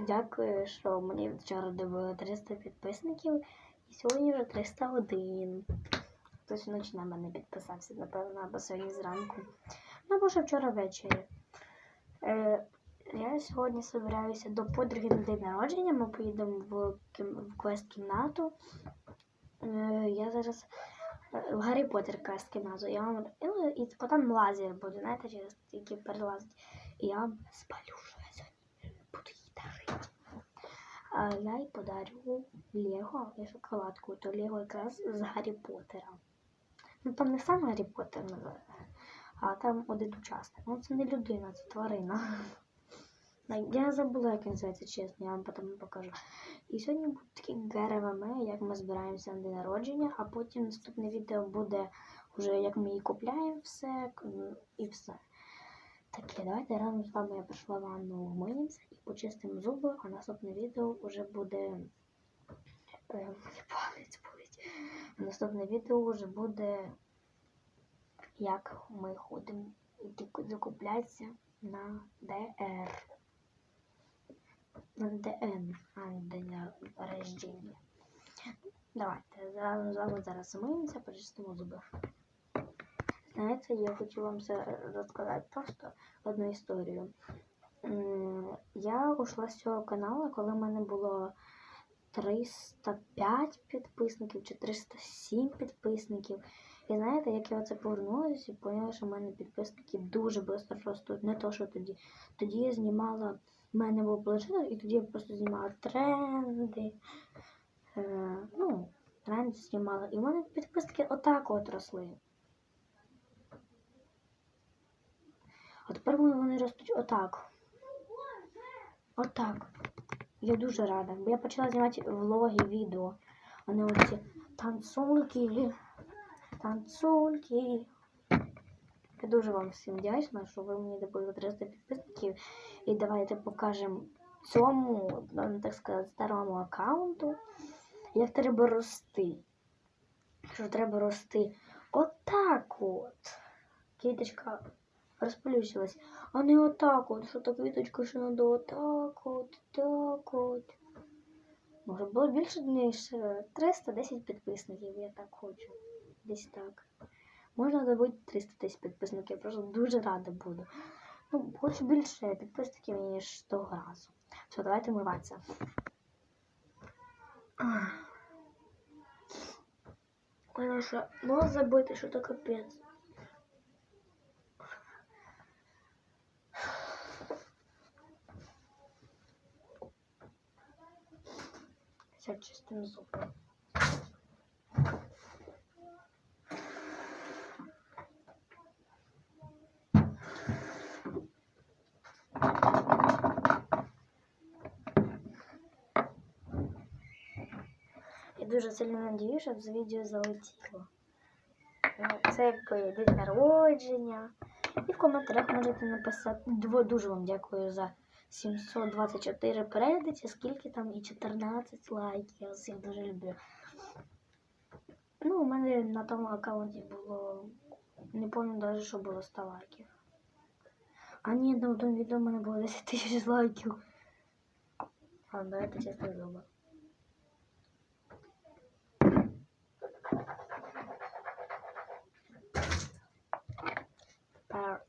дякую, що мені вчора добило 300 підписників, і сьогодні вже 301. Хтось вночі на мене підписався, напевно, або сьогодні зранку. Ну, або ще вчора ввечері. Е, я сьогодні збираюся до подруги на день народження. Ми поїдемо в, в квест-кімнату. Е, я зараз е, в Гаррі Поттер квест-кімнату. Я вам ну, і потім лазер буде, знаєте, через які перелазить. І я спалю, що я сьогодні буду їй дарити. А я їй подарю Лего і шоколадку. То Лего якраз з Гаррі Поттера. Ну там не сам Гаррі Поттер, ну, а там один учасник. Ну це не людина, це тварина. Я забула, як він називається, чесно, я вам потім покажу. І сьогодні буде таке ГРВМ, як ми збираємося на день народження, а потім наступне відео буде вже як ми її купляємо все і все. Таке, давайте разом з вами я прийшла ванну вмиємося і почистимо зуби, а наступне відео вже буде. Е, палець болить. Наступне відео вже буде, як ми ходимо закуплятися на ДР. На ДН, а не день рождення. Давайте разом з вами зараз миємося, почистимо зуби. Знаєте, я хочу вам розказати просто одну історію. Я ушла з цього каналу, коли в мене було 305 підписників чи 307 підписників. І знаєте, як я оце повернулася і поняла, що в мене підписники дуже швидко ростуть. Не то, що тоді. Тоді я знімала, в мене був планшет, і тоді я просто знімала тренди. Е, ну, тренди знімала. І в мене підписники отак от росли. А тепер вони ростуть отак. Отак. Я дуже рада. Бо я почала знімати влоги, відео. Вони оці танцульки, танцульки. Я дуже вам всім вдячна, що ви мені добили 300 підписників. І давайте покажемо цьому, ну, так сказати, старому аккаунту, як треба рости. Що треба рости отак от. Квіточка розплющилась. А не отак от, що та квіточка, що надо отак от, так от. Може було більше, ніж е, 310 підписників, я так хочу. Десь так. Можна добути 310 підписників, я просто дуже рада буду. Ну, хочу більше підписників, ніж того разу. Все, давайте миватися. Ах. Ой, що, можна забути, що то капець. Все чистим зубом. Я дуже сильно надію, щоб це відео залетіло. Ну, Це якби день народження. І в коментарях можете написати. Дуже вам дякую за 724 перегляди, чи скільки там і 14 лайків. Я дуже люблю. Ну, у мене на тому аккаунті було. Не пам'ятаю навіть, що було 100 лайків. А ні, на тому відео у мене було 10 тисяч лайків. А давайте чесно зуби. Пар.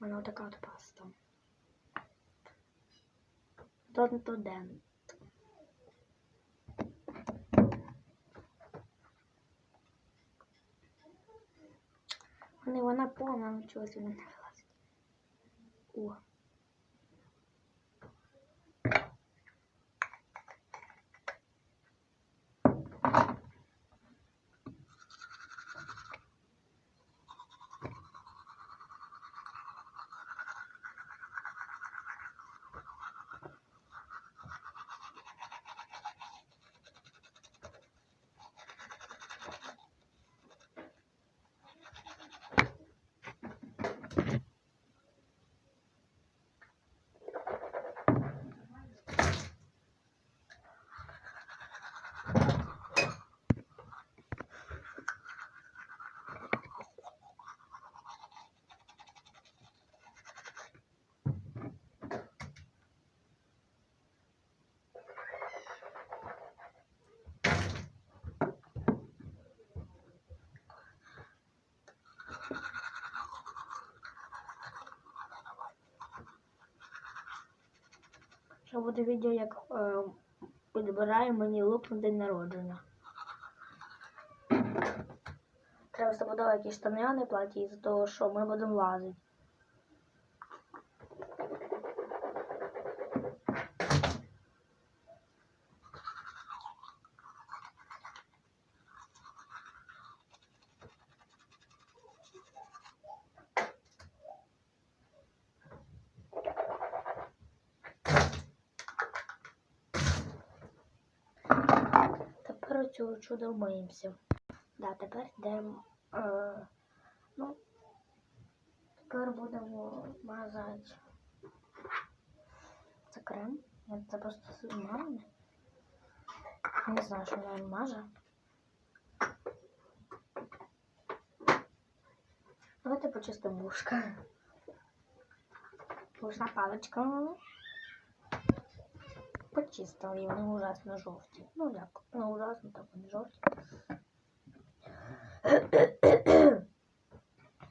У мене така от паста. Дон-то ден. Вона, повна навчилась у мене вилазить. О. Це буде відео, як е, підбираю мені лук на день народження. Треба забудовувати якісь штани, а не платі, із-за того, що ми будемо лазити. Тепер цього чудо вмиємося. Да, тепер йдемо. Е, ну, тепер будемо мазати. Це крем. Я це просто змазане. Не знаю, що вона маже. Давайте почистимо вушка. Вушна паличка. Почистила, і вони ужасно жовті. Ну як, ну ужасно, так вони жовті.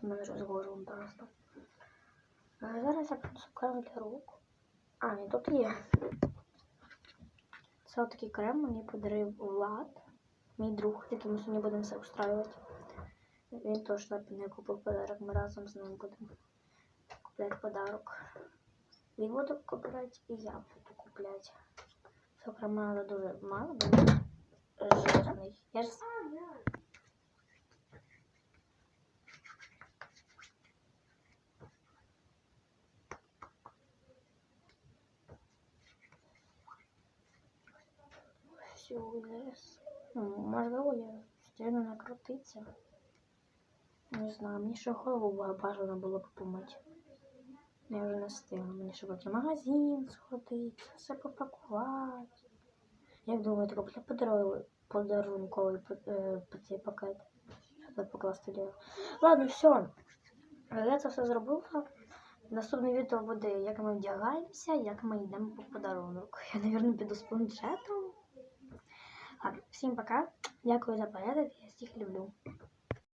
У мене щось горлом просто. Зараз я принесу крем для рук. А, ні, тут є. Це такий крем мені подарив Влад, мій друг, з яким ми сьогодні будемо все устраювати. Він теж не купив подарок, ми разом з ним будемо купляти подарок. Він буде купляти і я буду Цього крема але дуже мало, бо жирний. Я ж все вилез. Ну, можливо, я встигну накрутитися. Не знаю, мені ще голову бажано було б помити. Я вже не встигла. Мені ще в магазин сходити, все попакувати. Як думаєте, купля подарунковий, подарунковий е, по цей пакет? Щоб покласти діло. Ладно, все. Я це все зробила. Наступне відео буде, як ми вдягаємося, як ми йдемо по подарунок. Я, мабуть, піду з планшетом. Ладно, всім пока. Дякую за перегляд. Я всіх люблю.